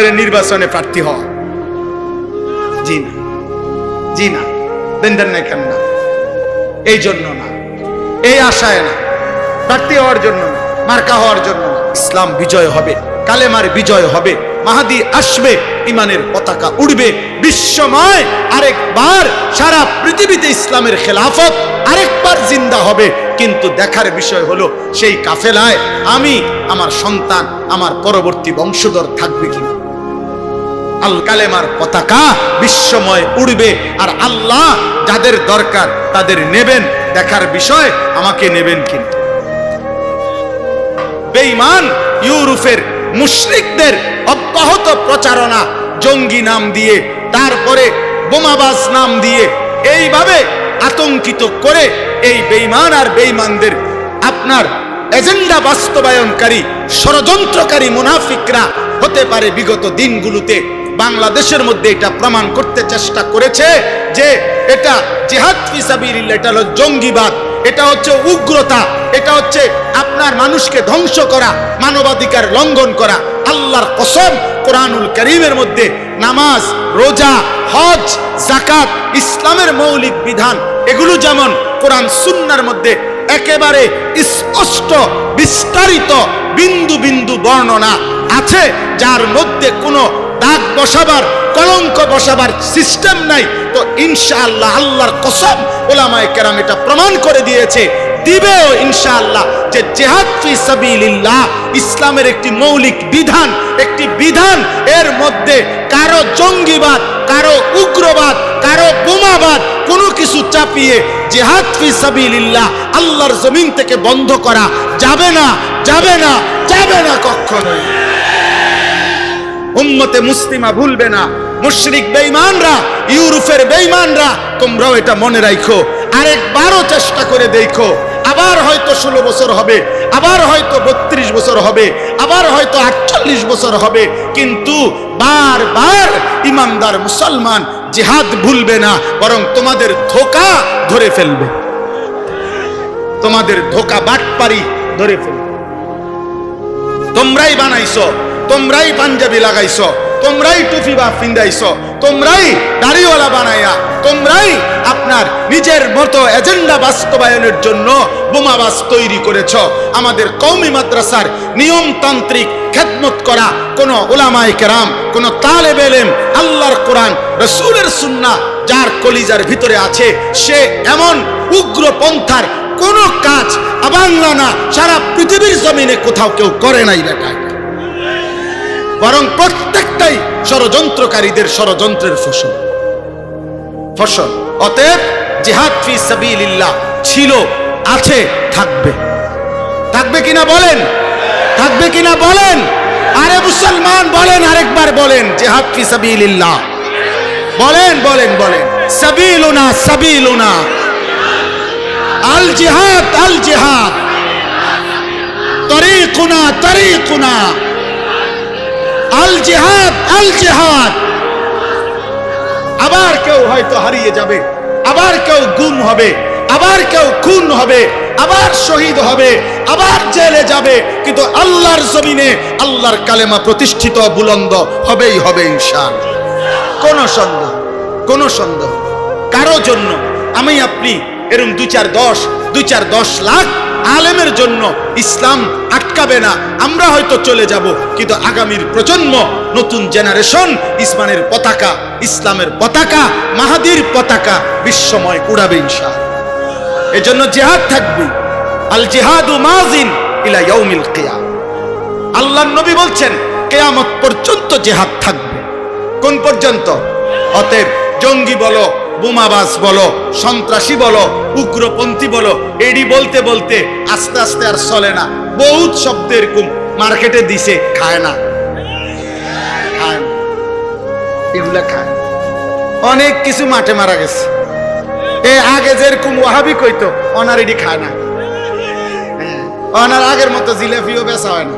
নির্বাচনে প্রার্থী হওয়া। জি না। জি না। দেন না কেন না? এই জন্য না। এই আশায় না। প্রার্থী হওয়ার জন্য না। মার্কা হওয়ার জন্য না। ইসলাম বিজয় হবে। কালেমার বিজয় হবে। মাহাদি আসবে। ইমানের পতাকা উড়বে। বিশ্বময় আরেকবার সারা পৃথিবীতে ইসলামের খেলাফত আরেকবার জিন্দা হবে। কিন্তু দেখার বিষয় হলো, সেই কাফেলায় আমি, আমার সন্তান, আমার পরবর্তী বংশধর থাকবে কিনা? আল কালেমার পতাকা বিশ্বময় উড়বে। আর আল্লাহ যাদের দরকার তাদের নেবেন। দেখার বিষয় আমাকে নেবেন কিনা। বেঈমান ইউরোপের মুশরিকদের অব্যাহত প্রচারণা জঙ্গি নাম দিয়ে, তারপরে বোমাবাজ নাম দিয়ে এইভাবে আতঙ্কিত করে এই বেঈমান আর বেঈমানদের আপনার এজেন্ডা বাস্তবায়নকারী, ষড়যন্ত্রকারী মুনাফিকরা হতে পারে বিগত দিনগুলোতে। বাংলাদেশের মধ্যে এটা প্রমাণ করতে চেষ্টা করেছে যে এটা জেহাদ ফিসাবিল্লাহ এটা হলো জঙ্গিবাদ, এটা হচ্ছে উগ্রতা, এটা হচ্ছে আপনার মানুষকে ধ্বংস করা, মানবাধিকার লঙ্ঘন করা। আল্লাহর কসম, কোরআনুল করিমের মধ্যে নামাজ, রোজা, হজ জাকাত ইসলামের মৌলিক বিধান, এগুলো যেমন কোরআন সুন্নার মধ্যে একেবারে স্পষ্ট, বিস্তারিত, বিন্দু বিন্দু বর্ণনা আছে, যার মধ্যে কোনো দাগ বসাবার, কলঙ্ক বসাবার সিস্টেম নাই। তো ইনশাআল্লাহ আল্লাহর কসম ওলামায় কেরাম এটা প্রমাণ করে দিয়েছে। দিবেও ইনশাআল্লাহ যে জেহাদ ফি সাবিলিল্লাহ ইসলামের একটি মৌলিক বিধান, একটি বিধান, এর মধ্যে কারও জঙ্গিবাদ, কারও উগ্রবাদ, কারও বোমাবাদ কোনো কিছু চাপিয়ে জেহাদ ফি সাবিলিল্লাহ আল্লাহর জমিন থেকে বন্ধ করা যাবে না যাবে না যাবে না কখনোই। উম্মতে মুসলিমা ভুলবে না। মুশরিক বেঈমানরা ইউরোপের বেঈমানরা, তোমরাও এটা মনে রাখো আরেকবারও চেষ্টা করে দেখো। আবার হয়তো ষোলো বছর হবে, আবার হয়তো বত্রিশ বছর হবে, আবার হয়তো আটচল্লিশ বছর হবে। কিন্তু বারবার ইমানদার মুসলমান জিহাদ ভুলবে না, বরং তোমাদের ধোকা ধরে ফেলবে। তোমাদের ধোকা বাটপারি ধরে ফেলবে। তোমরাই বানাইছো। তোমরাই পাঞ্জাবি লাগাইছো, তোমরাই টুপি বা ফিন্দাইছো তোমরাই দাড়িওয়ালা বানাইয়া, তোমরাই আপনার নিজের মতো এজেন্ডা বাস্তবায়নের জন্য বোমাবাস তৈরি করেছ। আমাদের কৌমি মাদ্রাসার নিয়মতান্ত্রিক খেদমত করা কোন ওলামাই কেরাম, কোন তালেব এলেম আল্লাহর কোরআন, রসুলের সুন্না যার কলিজার ভিতরে আছে, সে এমন উগ্র পন্থার কোন কাজ বাংলা না, সারা পৃথিবীর জমিনে কোথাও কেউ করে নাই বেটায়। বরং প্রত্যেকটাই ষড়যন্ত্রকারীদের ষড়যন্ত্রের ফসল। ফসল। অতএব জিহাদ ফি সাবিলিল্লাহ ছিল, আছে, থাকবে। থাকবে কিনা বলেন? থাকবে কিনা বলেন? আরে মুসলমান, বলেন, আরেকবার বলেন, জিহাদ ফি সাবিলিল্লাহ। বলেন বলেন বলেন। সাবিলুনা সাবিলুনা। আল জিহাদ আল জিহাদ। তরিকুনা তরিকুনা। আল জিহাদ আল জিহাদ। আবার কেউ হয়তো হারিয়ে যাবে, আবার কেউ গুম হবে, আবার কেউ খুন হবে, আবার শহীদ হবে, আবার জেলে যাবে, কিন্তু আল্লাহর জমিনে আল্লাহর কালেমা প্রতিষ্ঠিত বুলন্দ হবেই হবে ইনশাল কোন সন্দেহ কোন সন্দেহ। কারও জন্য আমি আপনি এরকম দুই চার দশ দুই চার দশ লাখ আলেমের জন্য ইসলাম আটকাবে না, আমরা হয়তো চলে যাব। কিন্তু আগামীর প্রজন্ম, নতুন জেনারেশন, ইসমানের পতাকা, ইসলামের পতাকা, মাহাদির পতাকা বিশ্বময় উড়াবে ইনশা এজন্য জেহাদ থাকবে। আল জিহাদু মাজিন ইলা ইয়াউমিল কিয়াম। আল্লাহর নবী বলছেন, কেয়ামত পর্যন্ত জেহাদ থাকবে। কোন পর্যন্ত? অতএব জঙ্গি বলো বোমাবাজ বলো সন্ত্রাসী বলো উগ্রপন্থী বলো এডি বলতে বলতে আস্তে আস্তে আর চলে না। বহুত শব্দ এরকম মার্কেটে দিছে খায় না। এগুলা খায়। অনেক কিছু মাঠে মারা গেছে। এ আগে যেরকম ওয়াহাবি কইতো অনার এডি খায় না। হ্যাঁ, অনার আগের মতো জিলাপিও বেচা হয় না।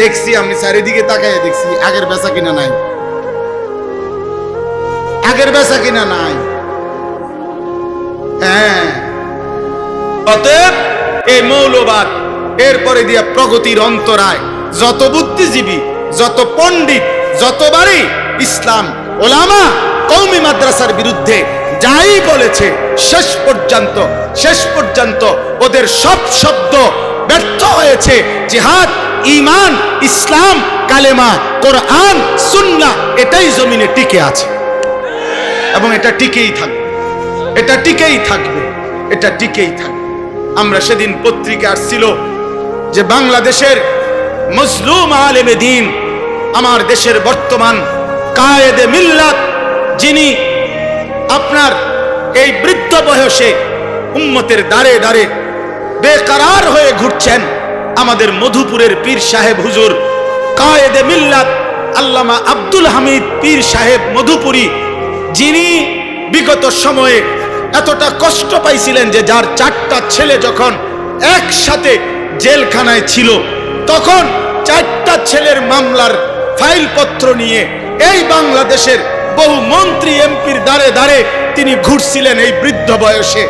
দেখছি আমি চারিদিকে তাকাই দেখছি আগের বেচা কিনা নাই। আগের বেচা কিনা নাই। হ্যাঁ। অতএব এই মৌলবাদ এরপরে দিয়া প্রগতির অন্তরায় যত বুদ্ধিজীবী, যত পণ্ডিত যতবারই ইসলাম, ওলামা কৌমি মাদ্রাসার বিরুদ্ধে যাই বলেছে, শেষ পর্যন্ত শেষ পর্যন্ত ওদের সব শব্দ ব্যর্থ হয়েছে। জিহাদ ইমান ইসলাম, কালেমা, কোরআন সুন্না এটাই জমিনে টিকে আছে। এবং এটা টিকেই থাকবে। এটা টিকেই থাকবে। এটা টিকেই থাকবে। আমরা সেদিন পত্রিকা আসছিল যে বাংলাদেশের মজলুম আলেমে দিন, আমার দেশের বর্তমান কায়েদে মিল্লাত, যিনি আপনার এই বৃদ্ধ বয়সে উম্মতের দাঁড়ে দাঁড়ে বেকারার হয়ে ঘুরছেন, আমাদের মধুপুরের পীর সাহেব হুজুর কায়েদে মিল্লাত, আল্লামা আব্দুল হামিদ পীর সাহেব মধুপুরী যিনি বিগত সময়ে এতটা কষ্ট পাইছিলেন যে যার চারটা ছেলে যখন একসাথে জেলখানায় ছিল, তখন চারটা ছেলের মামলার ফাইলপত্র নিয়ে এই বাংলাদেশের বহু মন্ত্রী এমপির দাঁড়ে দাঁড়ে তিনি ঘুরছিলেন এই বৃদ্ধ বয়সে।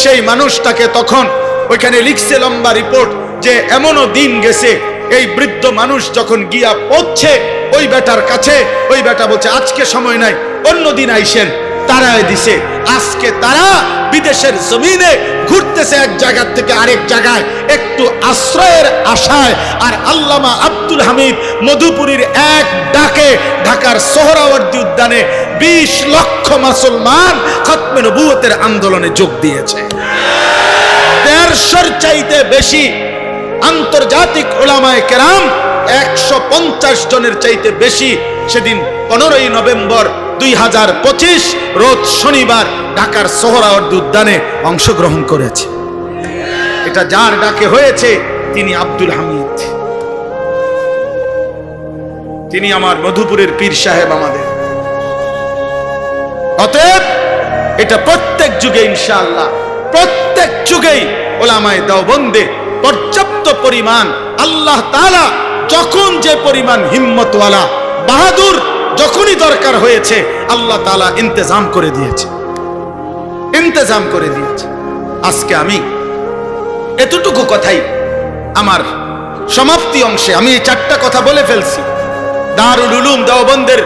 সেই মানুষটাকে তখন ওইখানে লিখছে লম্বা রিপোর্ট যে এমনও দিন গেছে, এই বৃদ্ধ মানুষ যখন গিয়া পড়ছে ওই বেটার কাছে, ওই বেটা বলছে, আজকে সময় নাই অন্য দিন আইসেন, তারাই দিছে। আজকে তারা বিদেশের জমিনে ঘুরতেছে এক জায়গা থেকে আরেক জায়গায়, একটু আশ্রয়ের আশায়। আর আল্লামা আব্দুল হামিদ মধুপুরীর এক ডাকে ঢাকার সোহরাওয়ার্দী উদ্যানে বিশ লক্ষ মুসলমান খতমে নবুয়তের আন্দোলনে যোগ দিয়েছে। দেড়শোর চাইতে বেশি আন্তর্জাতিক ওলামায় কেরাম, একশো পঞ্চাশ জনের চাইতে বেশি সেদিন পনেরোই নভেম্বর দুই হাজার পঁচিশ রোজ শনিবার ঢাকার সোহরাওয়ার্দী উদ্যানে অংশগ্রহণ করেছে। এটা যার ডাকে হয়েছে, তিনি আব্দুল হামিদ। তিনি আমার মধুপুরের পীর সাহেব আমাদের। অতএব এটা প্রত্যেক যুগে ইনশাআল্লাহ, প্রত্যেক যুগেই ওলামায় দেওবন্দে পর্যাপ্ত পরিমাণ আল্লাহ তাআলা যখন যে পরিমাণ হিম্মতওয়ালা, বাহাদুর যখনই দরকার হয়েছে, আল্লাহ তালা ইন্তজাম করে দিয়েছে। ইন্তজাম করে দিয়েছে। আজকে আমি এতটুকু কথাই আমার সমাপ্তি অংশে, আমি এই চারটা কথা বলে ফেলছি। দারুল উলুম দেওবন্দের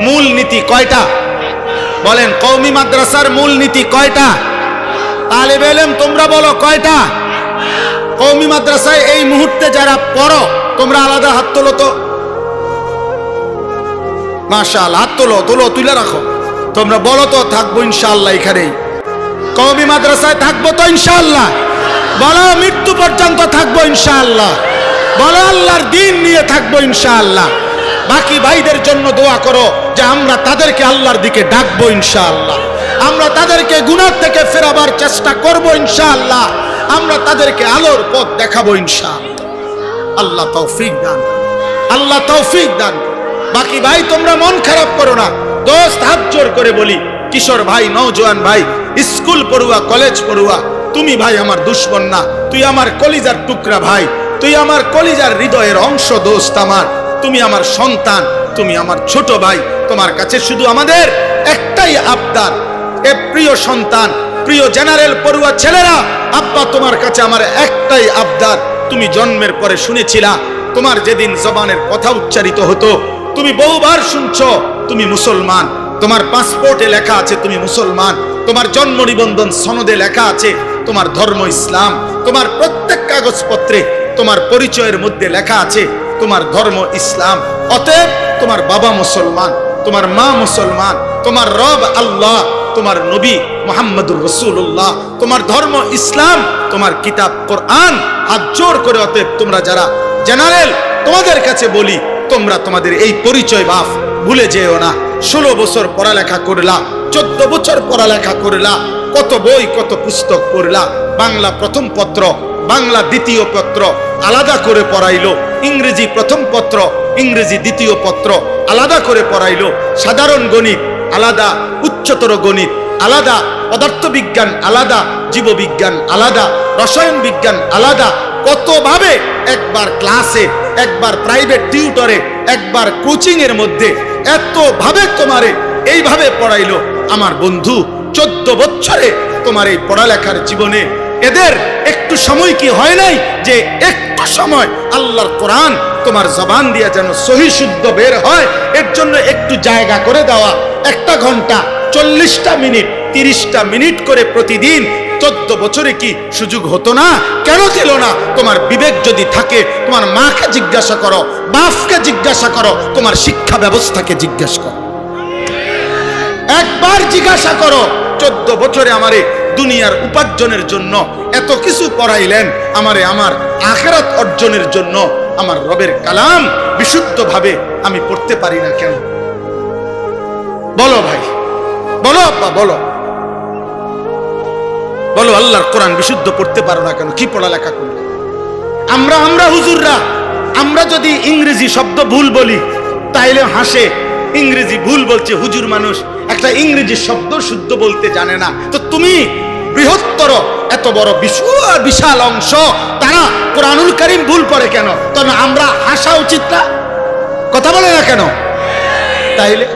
মূল নীতি কয়টা? বলেন কৌমি মাদ্রাসার মূল নীতি কয়টা? তালেব এলেম, তোমরা বলো কয়টা? কৌমি মাদ্রাসায় এই মুহূর্তে যারা পড়ো, তোমরা আলাদা হাত তোলো তো। মাশাল হাত তোলো তোলো, তুলে রাখো। তোমরা বলো তো, থাকব ইনশাল্লাহ এখানেই কৌমি মাদ্রাসায় থাকব তো ইনশাল্লাহ বলো, মৃত্যু পর্যন্ত থাকব ইনশাল্লাহ বলো, আল্লাহর দিন নিয়ে থাকব ইনশাআল্লাহ? বাকি ভাইদের জন্য দোয়া করো যে আমরা তাদেরকে আল্লাহর দিকে ডাকবো ইনশাআল্লাহ। আমরা তাদেরকে গুনার থেকে ফেরাবার চেষ্টা করব ইনশাআল্লাহ। আমরা তাদেরকে আলোর পথ দেখাবো ইনশাআল্লাহ। আল্লাহ তৌফিক দান। আল্লাহ তৌফিক দান। বাকি ভাই, তোমরা মন খারাপ করো না। দোস্ত, হাত জোর করে বলি, কিশোর ভাই, নওজোয়ান ভাই, স্কুল পড়ুয়া, কলেজ পড়ুয়া, তুমি ভাই আমার দুশ্মন না, তুই আমার কলিজার টুকরা ভাই, তুই আমার কলিজার হৃদয়ের অংশ দোস্ত আমার, তুমি আমার সন্তান, তুমি আমার ছোট ভাই, তোমার কাছে শুধু আমাদের একটাই আবদার, এ প্রিয় সন্তান, প্রিয় জেনারেল পড়ুয়া ছেলেরা, আব্বা তোমার কাছে আমার একটাই আবদার, তুমি জন্মের পরে শুনেছিলা, তোমার যেদিন জবানের কথা উচ্চারিত হতো তুমি বহুবার শুনছো, তুমি মুসলমান। তোমার পাসপোর্টে লেখা আছে, তুমি মুসলমান। তোমার জন্ম নিবন্ধন সনদে লেখা আছে, তোমার ধর্ম ইসলাম। তোমার প্রত্যেক কাগজপত্রে তোমার পরিচয়ের মধ্যে লেখা আছে, তোমার ধর্ম ইসলাম। অতএব তোমার বাবা মুসলমান, তোমার মা মুসলমান, তোমার রব আল্লাহ, তোমার নবী মোহাম্মদুর রসুল্লাহ তোমার ধর্ম ইসলাম, তোমার কিতাব কোরআন। হাত জোর করে অতএব তোমরা যারা জেনারেল, তোমাদের কাছে বলি তোমরা তোমাদের এই পরিচয় বাফ ভুলে যেও না। ষোলো বছর পড়ালেখা করলা, চোদ্দ বছর পড়ালেখা করলা, কত বই, কত পুস্তক পড়লা, বাংলা প্রথম পত্র, বাংলা দ্বিতীয় পত্র আলাদা করে পড়াইলো, ইংরেজি প্রথম পত্র, ইংরেজি দ্বিতীয় পত্র আলাদা করে পড়াইলো, সাধারণ গণিত আলাদা, উচ্চতর গণিত আলাদা, পদার্থবিজ্ঞান আলাদা, জীববিজ্ঞান আলাদা, রসায়ন বিজ্ঞান আলাদা কতভাবে একবার ক্লাসে, একবার প্রাইভেট টিউটরে একবার কোচিং এর মধ্যে এত ভাবে তোমারে এইভাবে পড়াইলো? আমার বন্ধু, চোদ্দ বছরে তোমার এই পড়ালেখার জীবনে এদের একটু সময় কি হয় নাই? যে একটু সময় আল্লাহর কোরআন তোমার জবান দিয়ে যেন সহি শুদ্ধ বের হয়, এর জন্য একটু জায়গা করে দেওয়া। একটা ঘণ্টা চল্লিশটা মিনিট, তিরিশটা মিনিট করে প্রতিদিন চোদ্দ বছরে কি সুযোগ হতো না? কেন দিল না? তোমার বিবেক যদি থাকে, তোমার মাকে জিজ্ঞাসা করো, বাপকে জিজ্ঞাসা করো, তোমার শিক্ষা ব্যবস্থাকে জিজ্ঞাসা করো। একবার জিজ্ঞাসা করো, চোদ্দ বছরে আমারে দুনিয়ার উপার্জনের জন্য এত কিছু পড়াইলেন, আমারে আমার আখেরাত অর্জনের জন্য আমার রবের কালাম বিশুদ্ধভাবে আমি পড়তে পারি না কেন? বলো ভাই, বলো আব্বা, বলো। বলো, আল্লাহর কোরআন বিশুদ্ধ পড়তে পারো না কেন? কি পড়ালেখা করলে? আমরা আমরা হুজুররা, আমরা যদি ইংরেজি শব্দ ভুল বলি, তাইলে হাসে। ইংরেজি ভুল বলছে হুজুর মানুষ, একটা ইংরেজি শব্দ শুদ্ধ বলতে জানে না। তো তুমি, বৃহত্তর, এত বড় বিশাল বিশাল অংশ, তারা কোরআনুল করিম ভুল পড়ে কেন? তবে আমরা হাসা উচিত না? কথা বলে না কেন? তাইলে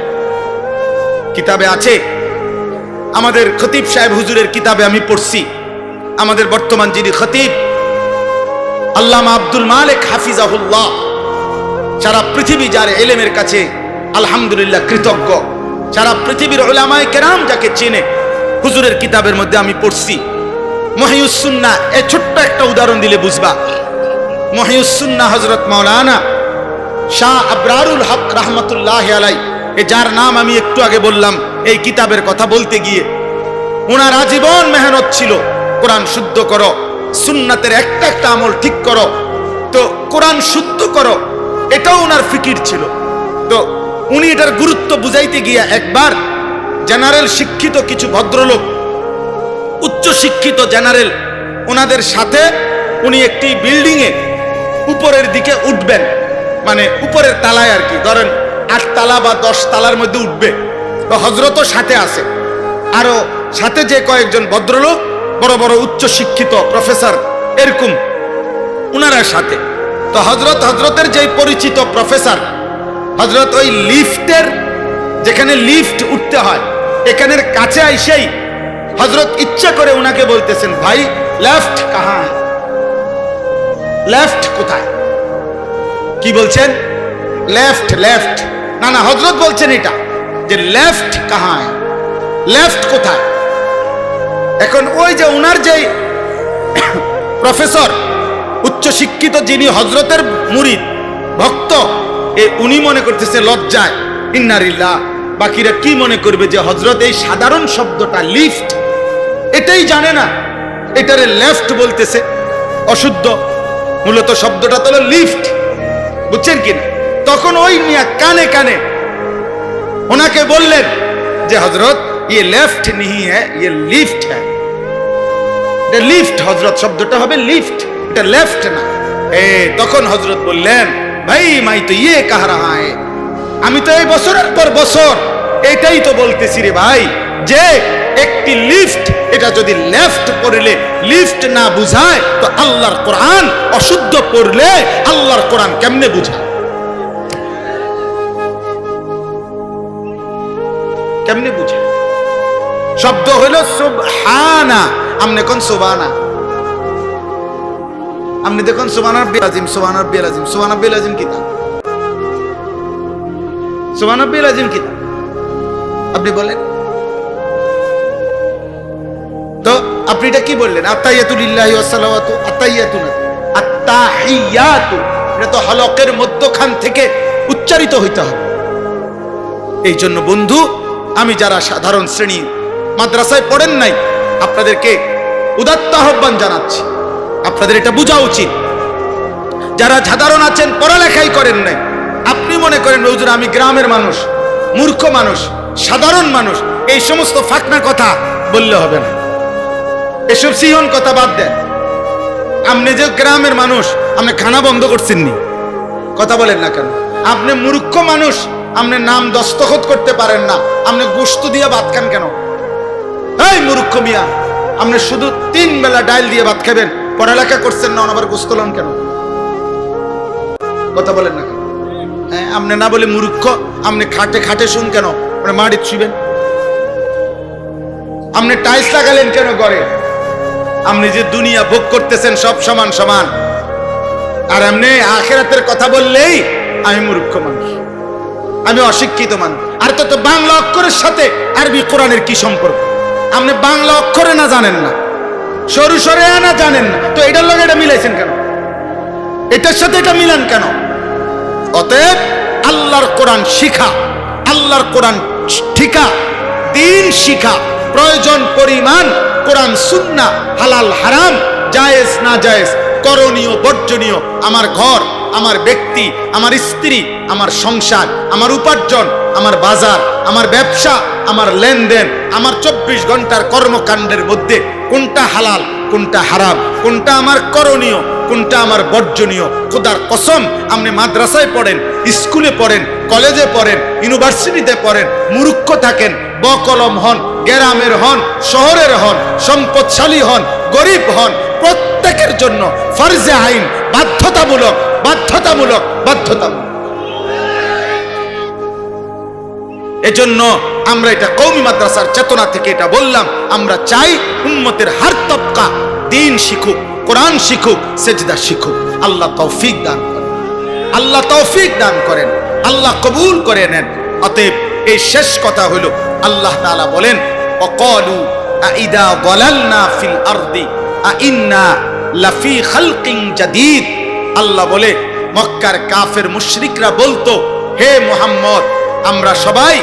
কিতাবে আছে আমাদের খতিব সাহেব হুজুরের কিতাবে আমি পড়ছি। আমাদের বর্তমান যিনি খতিব, আল্লামা আব্দুল মালিক হাফিজাহুল্লাহ সারা পৃথিবী যার এলেমের কাছে আলহামদুলিল্লাহ কৃতজ্ঞ সারা পৃথিবীর ওলামায় কেরাম যাকে চেনে, হুজুরের কিতাবের মধ্যে আমি পড়ছি। মহিউসুন্না এ ছোট্ট একটা উদাহরণ দিলে বুঝবা। মহিউসুন্না হজরত মাওলানা শাহ আবরারুল হক রহমতুল্লাহ আলাই এ যার নাম আমি একটু আগে বললাম। এই কিতাবের কথা বলতে গিয়ে ওনার আজীবন মেহনত ছিল, কোরআন শুদ্ধ করো, সুন্নাতের একটা একটা আমল ঠিক করো। তো কোরআন শুদ্ধ করো, এটাও ওনার ফিকির ছিল। তো উনি এটার গুরুত্ব বুঝাইতে গিয়া একবার জেনারেল শিক্ষিত কিছু ভদ্রলোক, উচ্চ শিক্ষিত জেনারেল, ওনাদের সাথে উনি একটি বিল্ডিংয়ে উপরের দিকে উঠবেন। মানে উপরের তালায় আর কি, ধরেন আট তালা বা দশ তালার মধ্যে উঠবে। তো হজরতও সাথে আছে। আরও সাথে যে কয়েকজন ভদ্রলোক, বড় বড় উচ্চ শিক্ষিত প্রফেসর এরকম, উনারা সাথে। তো হজরত হজরতের যে পরিচিত প্রফেসর, হজরত ওই লিফটের, যেখানে লিফট উঠতে হয়, এখানের কাছে আইসেই হজরত ইচ্ছা করে উনাকে বলতেছেন, ভাই, লেফট কাহা? লেফট কোথায়? কি বলছেন? Left left. না না, হজরত বলছেন এটা। যে লেফট কাহায়? লেফট কোথায়? এখন ওই যে উনার যে প্রফেসর উচ্চ শিক্ষিত যিনি হজরতের মুরিদ, ভক্ত, এ উনি মনে করতেছে লজ্জায়। ইন্নারিল্লাহ বাকিরা কি মনে করবে যে হজরত এই সাধারণ শব্দটা লিফট এটাই জানে না। এটারে লেফট বলতেছে। অশুদ্ধ। মূলত শব্দটা তো লিফট বুঝছেন কিনা? তখন ওই মিয়া কানে কানে ওনাকে বললেন যে হজরত ইয়ে লেফট নিহি হ্যাঁ ইয়ে লিফট হ্যাঁ। এটা লিফট হজরত শব্দটা হবে লিফট এটা লেফট না। এ, তখন হজরত বললেন, ভাই, মাই তো ইয়ে কাহ রাহা হ্যাঁ আমি তো এই বছরের পর বছর এটাই তো বলতেছি রে ভাই যে, একটি লিফট এটা যদি লেফট পড়লে লিফট না বুঝায়, তো আল্লাহর কোরআন অশুদ্ধ পড়লে আল্লাহর কোরআন কেমনে বুঝায়? কেমনে বুঝে? শব্দ হইল সুবহানা। আমনে কোন সুবানা আপনি দেখুন সুবানার বেলাজিম সুবানার বেলাজিম সুবানার বেলাজিম কিতাব? সুবানার বেলাজিম কিতাব? আপনি বলেন। তো আপনি এটা কি বললেন? আত্তাইয়াতুলিল্লাহি ওয়াসসালাওয়াতু আত্তাইয়াতু না। আত্তাহিয়াতু, এটা তো হলকের মধ্যখান থেকে উচ্চারিত হইতে হবে। এই জন্য বন্ধু আমি যারা সাধারণ শ্রেণি মাদ্রাসায় পড়েন নাই, আপনাদেরকে উদাত্ত আহ্বান জানাচ্ছি। আপনাদের এটা বোঝা উচিত। যারা সাধারণ আছেন, পড়ালেখাই করেন নাই, আপনি মনে করেন, হুজুর, আমি গ্রামের মানুষ, মূর্খ মানুষ, সাধারণ মানুষ, এই সমস্ত ফাঁকনা কথা বললে হবে না। এসব সিহন কথা বাদ দেন। আপনি যে গ্রামের মানুষ, আপনি খানা বন্ধ করছেন নি কথা বলেন না কেন? আপনি মূর্খ মানুষ আপনি নাম দস্তখত করতে পারেন না। আপনি গোস্ত দিয়ে ভাত খান কেন? এই মূর্খ মিয়া, আপনি শুধু তিন বেলা ডাইল দিয়ে ভাত খাবেন। পড়ালেখা করছেন না আবার গোস্ত লন কেন? কথা বলেন না হ্যাঁ আপনি না বলে মূর্খ, আপনি খাটে খাটে শুন কেন? আপনি মাটির ছুবেন আপনি টাইলস লাগালেন কেন ঘরে? আপনি যে দুনিয়া ভোগ করতেছেন সব সমান সমান। আর এমনি আখেরাতের কথা বললেই আমি মূর্খ মানুষ। আমি অশিক্ষিত মানুষ। আর তো বাংলা অক্ষরের সাথে আরবি কোরআনের কি সম্পর্ক? আপনি বাংলা অক্ষরে না জানেন না, সরু সরে না জানেন না। তো এটার লগে এটা মিলাইছেন কেন? এটার সাথে এটা মিলান কেন? অতএব আল্লাহর কোরআন শিখা, আল্লাহর কোরআন ঠিকা, দিন শিখা, প্রয়োজন পরিমাণ কোরআন সুন্না, হালাল হারাম, জায়েজ না জায়েজ করণীয়, বর্জনীয়, আমার ঘর, আমার ব্যক্তি, আমার স্ত্রী, আমার সংসার, আমার উপার্জন, আমার বাজার, আমার ব্যবসা, আমার লেনদেন, আমার চব্বিশ ঘণ্টার কর্মকাণ্ডের মধ্যে কোনটা হালাল, কোনটা হারাম, কোনটা আমার করণীয়, কোনটা আমার বর্জনীয়। খোদার কসম, আপনি মাদ্রাসায় পড়েন, স্কুলে পড়েন, কলেজে পড়েন, ইউনিভার্সিটিতে পড়েন মুরুক্ষ থাকেন, বকলম হন, গ্রামের হন, শহরের হন, সম্পদশালী হন, গরিব হন প্রত্যেকের জন্য ফরজে আইন, বাধ্যতামূলক বাধ্যতামূলক বাধ্যতামূলক। এজন্য আমরা এটা কৌমি মাদ্রাসার চেতনা থেকে এটা বললাম, আমরা চাই উম্মতের হার তবকা দিন শিখুক, কোরআন শিখুক, সেজদা শিখুক। আল্লাহ তৌফিক দান করেন। আল্লাহ তৌফিক দান করেন। আল্লাহ কবুল করে নেন। অতএব এই শেষ কথা হলো, আল্লাহ তাআলা বলেন অকলু আইদা বলালনা ফিল আরদি। আল্লাহ বলে, মক্কার কাফের মুশরিকরা বলতো, হে মোহাম্মদ, আমরা সবাই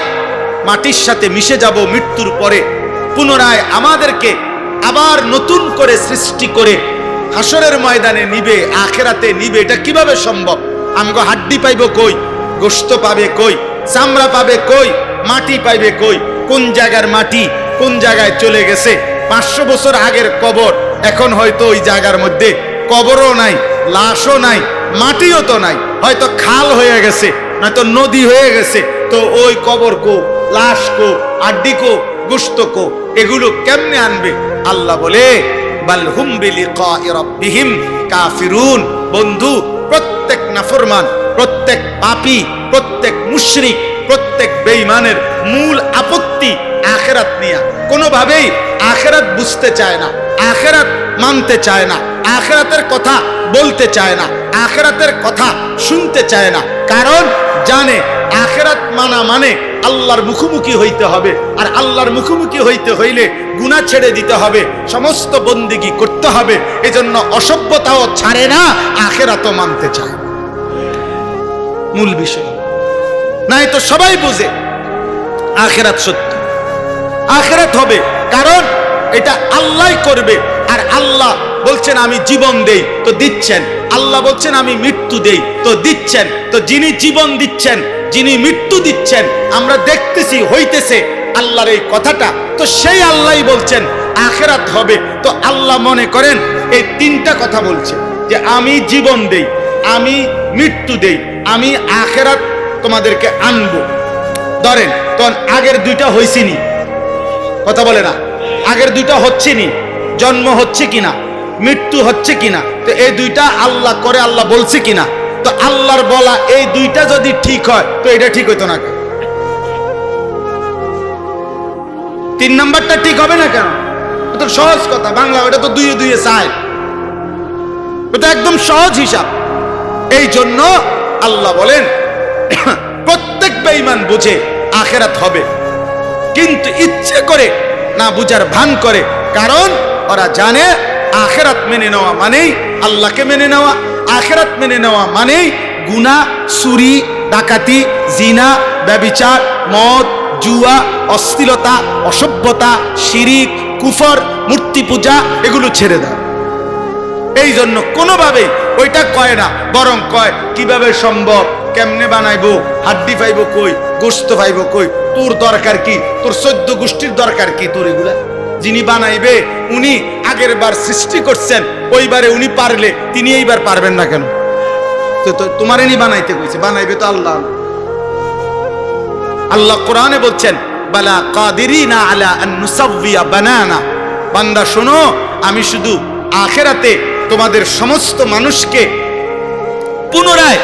মাটির সাথে মিশে যাব মৃত্যুর পরে। পুনরায় আমাদেরকে আবার নতুন করে সৃষ্টি করে হাসরের ময়দানে নিবে, আখেরাতে নিবে। এটা কীভাবে সম্ভব? আমগো হাড্ডি পাইব কই? গোস্ত পাবে কই? চামড়া পাবে কই? মাটি পাইবে কই? কোন জায়গার মাটি কোন জায়গায় চলে গেছে? পাঁচশো বছর আগের কবর এখন হয়তো ওই জায়গার মধ্যে কবরও নাই, লাশও নাই, মাটিও তো নাই, হয়তো খাল হয়ে গেছে, নয়তো নদী হয়ে গেছে, তো ওই কবর কো, লাশ কো, আড্ডি কো, গুস্ত কো, এগুলো কেমনে আনবে? আল্লাহ বলে, বাল হুম কাফিরুন। বন্ধু, প্রত্যেক নাফরমান, প্রত্যেক পাপী, প্রত্যেক মুশরিক, প্রত্যেক বেঈমানের মূল আপত্তি আখেরাত নিয়া। কোনোভাবেই আখেরাত বুঝতে চায় না। আখেরাত মানতে চায় না, আখেরাতের কথা বলতে চায় না, আখেরাতের কথা শুনতে চায় না। কারণ জানে, আখেরাত মানা মানে আল্লাহর মুখোমুখি হইতে হবে। আর আল্লাহর মুখোমুখি হইতে হইলে গুনাহ ছেড়ে দিতে হবে, সমস্ত বন্দিগি করতে হবে। এজন্য অসভ্যতাও ছাড়ে না, আখেরাতও মানতে চায় মূল বিষয়। নাই তো সবাই বুঝে, আখেরাত সত্য। আখেরাত হবে, কারণ এটা আল্লাহ করবে। আর আল্লাহ বলছেন, আমি জীবন দেই। তো দিচ্ছেন। আল্লাহ বলছেন, আমি মৃত্যু দেই। তো দিচ্ছেন। তো যিনি জীবন দিচ্ছেন, যিনি মৃত্যু দিচ্ছেন, আমরা দেখতেছি, হইতেছে আল্লাহর এই কথাটা। তো সেই আল্লাহ বলছেন, আখেরাত হবে। তো আল্লাহ মনে করেন, এই তিনটা কথা বলছে, যে আমি জীবন দেই, আমি মৃত্যু দেই, আমি আখেরাত তোমাদেরকে আনব। ধরেন, তখন আগের দুইটা হয়েছিনি কথা বলে না। আগের দুইটা হচ্ছে নি, জন্ম হচ্ছে কিনা, মৃত্যু হচ্ছে কিনা, তো এই দুইটা আল্লাহ করে, আল্লাহ বলছে কিনা, তো আল্লাহর বলা এই দুইটা যদি ঠিক হয়, তো এটা ঠিক হইতো না তিন নাম্বারটা ঠিক হবে না কেন? তো সহজ কথা, বাংলা ওটা তো দুইয়ে দুইয়ে চায়। এটা একদম সহজ হিসাব। এই জন্য আল্লাহ বলেন, প্রত্যেক বেঈমান বুঝে আখেরাত হবে। কিন্তু ইচ্ছে করে না বুঝার ভান করে। কারণ ওরা জানে আখেরাত মেনে নেওয়া মানেই আল্লাহকে মেনে নেওয়া। আখেরাত মেনে নেওয়া মানেই গুনা চুরি, ডাকাতি, জিনা, ব্যবিচার, মদ, জুয়া অস্থিলতা অসভ্যতা, শিরিক, কুফর, মূর্তি পূজা এগুলো ছেড়ে দাও। এই জন্য কোনোভাবেই ওইটা কয় না, বরং কয়, কীভাবে সম্ভব? কেমনে বানাইবো? হাড্ডি পাইবো কই? গোস্ত পাইবো কই? তোর দরকার কি? তোর চোদ্দ গোষ্ঠীর দরকার কি তোর এগুলা? যিনি বানাইবে, উনি আগের বার সৃষ্টি করছেন, ওইবারে উনি পারলে, তিনি এইবার পারবেন না কেন? তোমার বানাইতে কইছে, বানাইবে তো আল্লাহ। আল্লাহ কোরআনে বলছেন, বালা আলা বানানা। বান্দা, শোনো, আমি শুধু আখেরাতে তোমাদের সমস্ত মানুষকে পুনরায়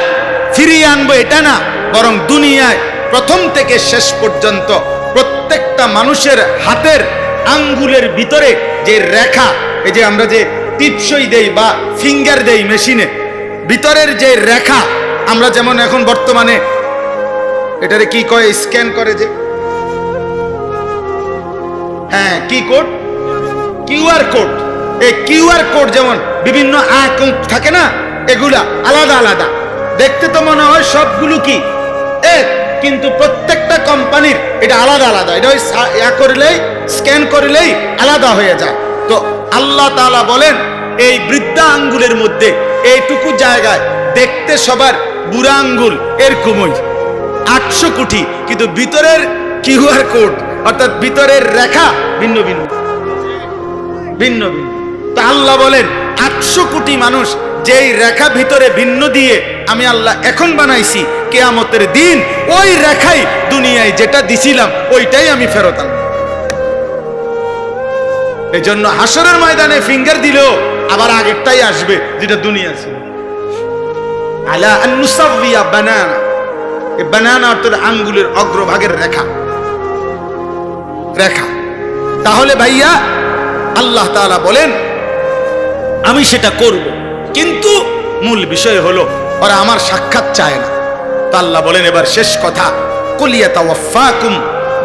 ফিরিয়ে আনব এটা না, বরং দুনিয়ায় প্রথম থেকে শেষ পর্যন্ত প্রত্যেকটা মানুষের হাতের আঙ্গুলের ভিতরে যে রেখা, এই যে আমরা যে টিপসই দেই বা ফিঙ্গার দেই মেশিনে, ভিতরের যে রেখা, আমরা যেমন এখন বর্তমানে, এটারে কি কয় স্ক্যান করে যে হ্যাঁ কি কোড? QR code. এই কিউআর কোড যেমন বিভিন্ন আঁক থাকে না, এগুলা আলাদা আলাদা। দেখতে তো মনে হয় সবগুলো কি? এক কিন্তু প্রত্যেকটা কোম্পানির এটা আলাদা আলাদা। এটা ওই ইয়া করলেই, স্ক্যান করলেই আলাদা হয়ে যায়। তো আল্লাহ তালা বলেন, এই বৃদ্ধা আঙ্গুলের মধ্যে, এইটুকু জায়গায় দেখতে সবার বুড়া আঙ্গুল এরকমই। আটশো কোটি কিন্তু ভিতরের কিউআর কোড, অর্থাৎ ভিতরের রেখা ভিন্ন ভিন্ন। ভিন্ন ভিন্ন। তা আল্লাহ বলেন, আটশো কোটি মানুষ যেই রেখা ভিতরে ভিন্ন দিয়ে আমি আল্লাহ এখন বানাইছি, কেয়ামতের দিন ওই রেখাই দুনিয়ায় যেটা দিছিলাম, ওইটাই আমি ফেরত আনব। এই জন্য হাসরের ময়দানে ফিঙ্গার দিলেও আবার আগেরটাই আসবে, যেটা দুনিয়া ছিল। আলা আন্নুসাবিয়া বানানা। এই বানানা অর্থাৎ আঙ্গুলের অগ্রভাগের রেখা। রেখা। তাহলে ভাইয়া, আল্লাহ তাআলা বলেন, আমি সেটা করব। কিন্তু মূল বিষয় হলো, ওরা আমার সাক্ষাৎ চায় না। তা বলেন, এবার শেষ কথা কুলিয়া তাওয়াফাকুম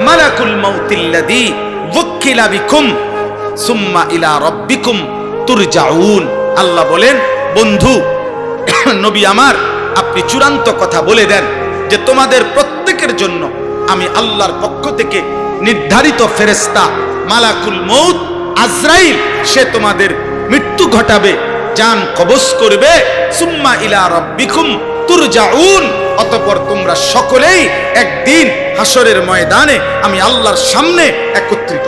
মালাকুল মাউতিল্লাযী ওয়াক্কিলা বিকুম সুম্মা ইলা রাব্বিকুম আল্লাহ বলেন, বন্ধু, নবী আমার, আপনি চূড়ান্ত কথা বলে দেন যে তোমাদের প্রত্যেকের জন্য আমি আল্লাহর পক্ষ থেকে নির্ধারিত ফেরেস্তা মালাকুল মৌত আজরাইল, সে তোমাদের মৃত্যু ঘটাবে। জান কবজ করবে। সুম্মা ইলা রব্বিকুম তুরজাউন। অতঃপর তোমরা সকলেই একদিন হাসরের ময়দানে আমি আল্লাহর সামনে একত্রিত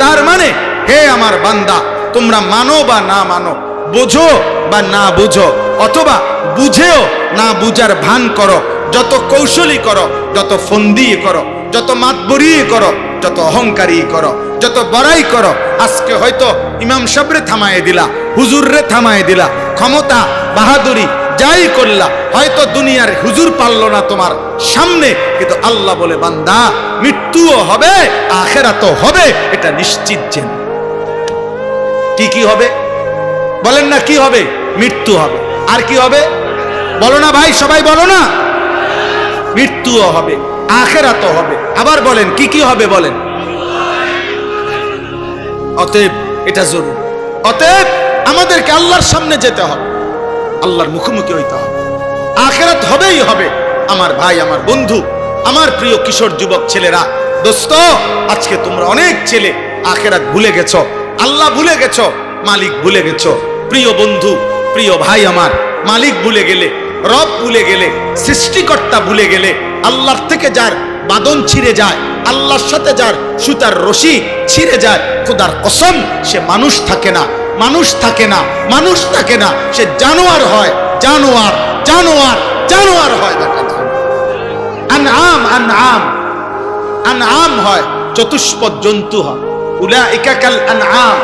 তার মানে হে আমার বান্দা, তোমরা মানো বা না মানো, বোঝো বা না বুঝো, অথবা বুঝেও না বুঝার ভান করো, যত কৌশলী করো, যত ফন্দি করো, যত মাতবরি করো, যত অহংকারী করো যত বড়াই করো, আজকে হয়তো ইমাম সাবরে থামায় দিলা, হুজুররে থামায় দিলা, ক্ষমতা, বাহাদুরি যাই করলা, হয়তো দুনিয়ার হুজুর পারল না তোমার সামনে, কিন্তু আল্লাহ বলে, বান্দা, মৃত্যুও হবে আখেরা তো হবে, এটা নিশ্চিত জেন। কি কি হবে? বলেন না কি হবে? মৃত্যু হবে। আর কি হবে? বলো না ভাই, সবাই বলো না। মৃত্যুও হবে আখেরা তো হবে। আবার বলেন, কি কি হবে বলেন? অতএব এটা জরুরি। অতএব আমাদেরকে আল্লাহর সামনে যেতে হবে। আল্লাহর মুখোমুখি হইতে হবে। আখেরাত হবেই হবে। আমার ভাই, আমার বন্ধু, আমার প্রিয় কিশোর যুবক ছেলেরা, দোস্ত, আজকে তোমরা অনেক ছেলে আখেরাত ভুলে গেছো। আল্লাহ ভুলে গেছো, মালিক ভুলে গেছো। প্রিয় বন্ধু, প্রিয় ভাই আমার, মালিক ভুলে গেলে, রব ভুলে গেলে, সৃষ্টিকর্তা ভুলে গেলে, আল্লাহর থেকে যার বাদন ছিঁড়ে যায়, আল্লাহর সাথে যার সুতার রশি ছিঁড়ে যায়, খোদার কসম, সে মানুষ থাকে না, মানুষ থাকে না, মানুষ থাকে না, সে জানোয়ার হয়, জানোয়ার জানোয়ার জানোয়ার হয় বেটা আনআম আনআম আনআম হয়, চতুষ্পদ জন্তু হয়। উলা উলাইকা কাল আনআম।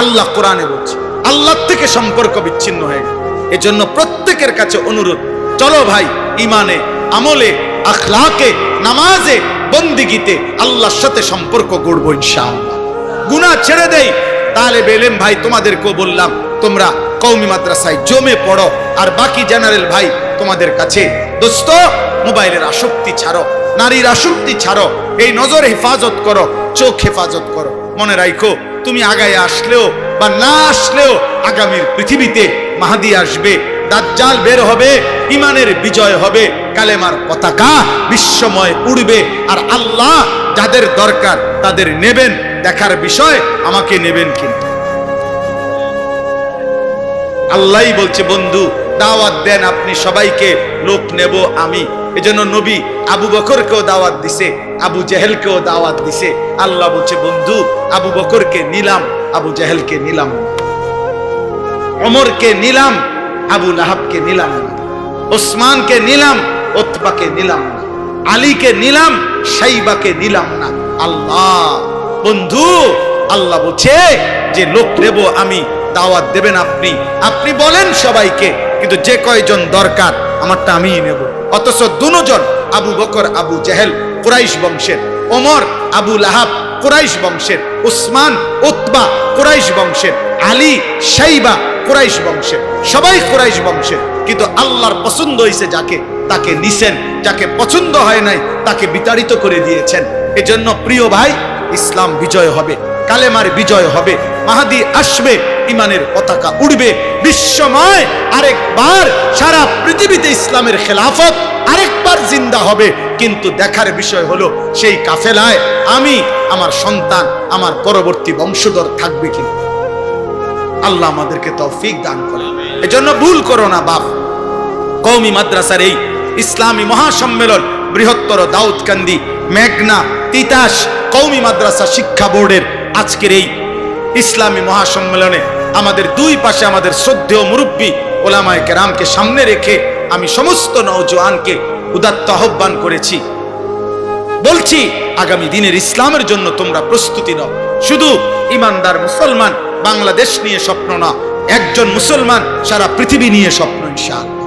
আল্লাহ কোরআনে বলছে, আল্লাহর থেকে সম্পর্ক বিচ্ছিন্ন হয়ে গেল। এজন্য প্রত্যেকের কাছে অনুরোধ, চলো ভাই ইমানে আমলে আখলাকে, নামাজে, বন্দিগিতে আল্লাহর সাথে সম্পর্ক গড়বো ইনশাআল্লাহ। গুনাহ ছেড়ে দেই। তাহলে বেলেম ভাই, তোমাদেরকেও বললাম, তোমরা কৌমি মাদ্রাসায় জমে পড়ো, আর বাকি জেনারেল ভাই তোমাদের কাছে, দোস্ত, মোবাইলের আসক্তি ছাড়ো, নারীর আসক্তি ছাড়ো, এই নজর হেফাজত করো, চোখ হেফাজত করো। মনে রাখো তুমি আগায় আসলেও বা না আসলেও আগামীর পৃথিবীতে মাহাদি আসবে দাজ্জাল বের হবে ইমানের বিজয় হবে, কালেমার পতাকা বিশ্বময় উড়বে। আর আল্লাহ যাদের দরকার তাদের নেবেন, দেখার বিষয় আমাকে নেবেন কিন্তু। আল্লাহই বলছে, বন্ধু, দাওয়াত দেন আপনি সবাইকে, লোক নেব আমি। এজন্য নবী আবু বকরকেও দাওয়াত দিছে, আবু জেহেলকেও দাওয়াত দিছে। আল্লাহ বলছে, বন্ধু, আবু বকরকে নিলাম, আবু জেহেলকে নিলাম। অমরকে নিলাম আবু লাহাবকে নিলাম। ওসমানকে নিলাম, ওতবাকে নিলাম না। আলীকে নিলাম, সাইবাকে নিলাম না। আল্লাহ, বন্ধু, আল্লাহ বলছে যে লোক নেব আমি, দাওয়াত দেবেন আপনি। আপনি বলেন সবাইকে, কিন্তু যে কয়জন দরকার, আমারটা আমিই নেব। অথচ দুজন, আবু বকর, আবু জেহেল, কুরাইশ বংশের। ওমর, আবু লাহাব, কুরাইশ বংশের। উসমান উতবা কুরাইশ বংশের। আলী, সাইবা কুরাইশ বংশের সবাই কুরাইশ বংশের কিন্তু আল্লাহর পছন্দ হয়েছে যাকে, তাকে নিছেন, যাকে পছন্দ হয় নাই, তাকে বিতাড়িত করে দিয়েছেন। এজন্য প্রিয় ভাই, ইসলাম বিজয় হবে, কালেমার বিজয় হবে, মাহাদি আসবে ইমানের পতাকা উড়বে, বিশ্বময় আরেকবার সারা পৃথিবীতে ইসলামের খেলাফত আরেকবার জিন্দা হবে। কিন্তু দেখার বিষয় হলো, সেই কাফেলায় আমি, আমার সন্তান, আমার পরবর্তী বংশধর থাকবে কিনা? আল্লাহ আমাদেরকে তৌফিক দান করে। এজন্য ভুল করো না, বাপ। কৌমি মাদ্রাসার এই ইসলামী মহাসম্মেলন, বৃহত্তর দাউদকান্দি, মেঘনা, তিতাস কৌমি মাদ্রাসা শিক্ষা বোর্ডের আজকের এই ইসলামী মহাসম্মেলনে আমাদের দুই পাশে আমাদের শ্রদ্ধেয় মুরব্বী ওলামায় কেরামকে সামনে রেখে আমি সমস্ত নৌজওয়ানকে উদাত্ত আহ্বান করেছি। বলছি, আগামী দিনের ইসলামের জন্য তোমরা প্রস্তুতি নাও। শুধু ইমানদার মুসলমান বাংলাদেশ নিয়ে স্বপ্ন না। একজন মুসলমান সারা পৃথিবী নিয়ে স্বপ্ন, ইনশাআল্লাহ।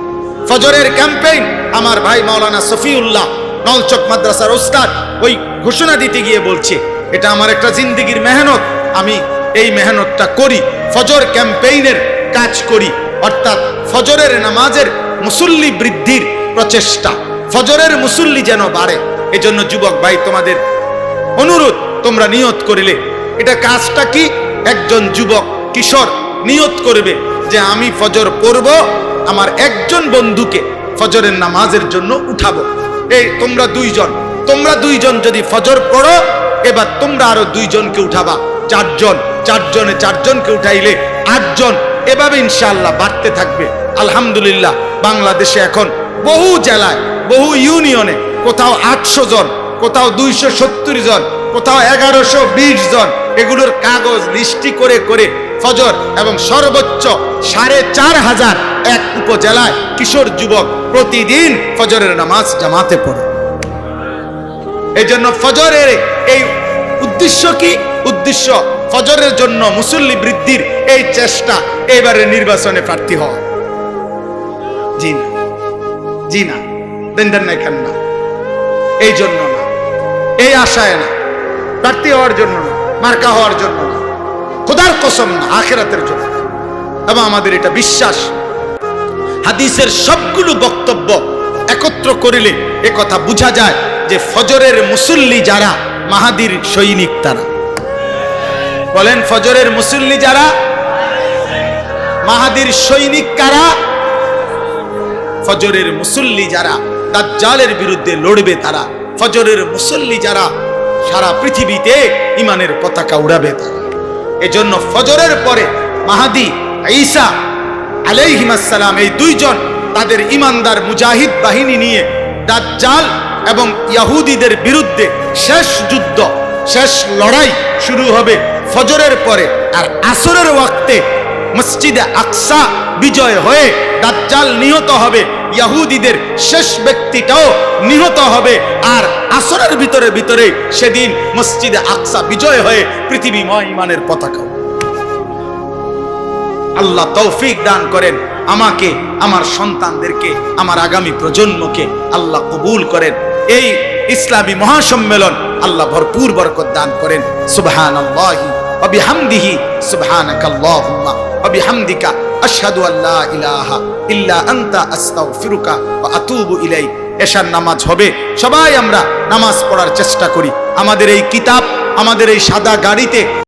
ফজরের ক্যাম্পেইন আমার ভাই মাওলানা সফিউল্লাহ নলচক মাদ্রাসার ওস্তাদ ওই ঘোষণা দিতে গিয়ে বলছে, এটা আমার একটা জিন্দিগির মেহনত। আমি এই মেহনতটা করি, ফজর ক্যাম্পেইনের কাজ করি। অর্থাৎ ফজরের নামাজের মুসল্লি বৃদ্ধির প্রচেষ্টা। ফজরের মুসল্লি যেন বাড়ে। এজন্য যুবক ভাই, তোমাদের অনুরোধ তোমরা নিয়ত করিলে। এটা কাজটা কি? একজন যুবক কিশোর নিয়ত করবে যে আমি ফজর পড়ব, আমার একজন বন্ধুকে ফজরের নামাজের জন্য উঠাবো। এই তোমরা দুইজন তোমরা দুইজন যদি ফজর পড়ো, এবার তোমরা আরও দুইজনকে উঠাবা। চারজন, চারজনে চারজনকে উঠাইলে আটজন, এভাবে ইনশাআল্লাহ বাড়তে থাকবে। আলহামদুলিল্লাহ, বাংলাদেশে এখন বহু জেলায়, বহু ইউনিয়নে কোথাও আটশো জন, কোথাও দুইশো সত্তর জন, কোথাও এগারোশো জন এগুলোর কাগজ লিস্টি করে করে ফজর এবং সর্বোচ্চ সাড়ে চার হাজার এক উপজেলায় কিশোর যুবক প্রতিদিন ফজরের নামাজ জামাতে পড়ে। এই জন্য ফজরের এই উদ্দেশ্য কি? উদ্দেশ্য ফজরের জন্য মুসল্লি বৃদ্ধির এই চেষ্টা এবারে নির্বাচনে প্রার্থী হওয়া। জি না। জি না। দেন দেন না এখান না? এই জন্য না। এই আশায় না। প্রার্থী হওয়ার জন্য না। মার্কা হওয়ার জন্য খোদার কসম না, আখেরাতের জন্য এবং আমাদের এটা বিশ্বাস। হাদিসের সবগুলো বক্তব্য একত্র করিলে এ কথা বোঝা যায় যে ফজরের মুসল্লি যারা, মাহাদির সৈনিক তারা। বলেন, ফজরের মুসল্লি যারা, মাহাদির সৈনিক কারা? ফজরের মুসল্লি যারা, দাজ্জালের বিরুদ্ধে লড়বে তারা। ফজরের মুসল্লি যারা সারা পৃথিবীতে ইমানের পতাকা উড়াবে তারা। এজন্য ফজরের পরে মাহাদি ঈসা আলাইহিমাসালাম এই দুইজন তাদের ইমানদার মুজাহিদ বাহিনী নিয়ে দাজ্জাল এবং ইয়াহুদিদের বিরুদ্ধে শেষ যুদ্ধ, শেষ লড়াই শুরু হবে ফজরের পরে। আর আসরের ওয়াক্তে মসজিদে আকসা বিজয় হয়ে দাজ্জাল নিহত হবে। ইয়াহুদিদের শেষ ব্যক্তিটাও নিহত হবে। আর আসরের ভিতরে ভিতরে সেদিন মসজিদে আকসা বিজয় হয়ে পৃথিবীময় ইমানের পতাকা আল্লাহ তৌফিক দান করেন আমাকে, আমার সন্তানদেরকে, আমার আগামী প্রজন্মকে আল্লাহ কবুল করেন। এই ইসলামী মহাসম্মেলন আল্লাহ ভরপুর বরকত দান করেন। সুবহান অবিহামদিহি سبحانك اللهم অবিহামদিকা أشهد أن ইলাহা إله আনতা أنت أستغفرك وأتوب إليك এশার নামাজ হবে। সবাই আমরা নামাজ পড়ার চেষ্টা করি। আমাদের এই কিতাব, আমাদের এই সাদা গাড়িতে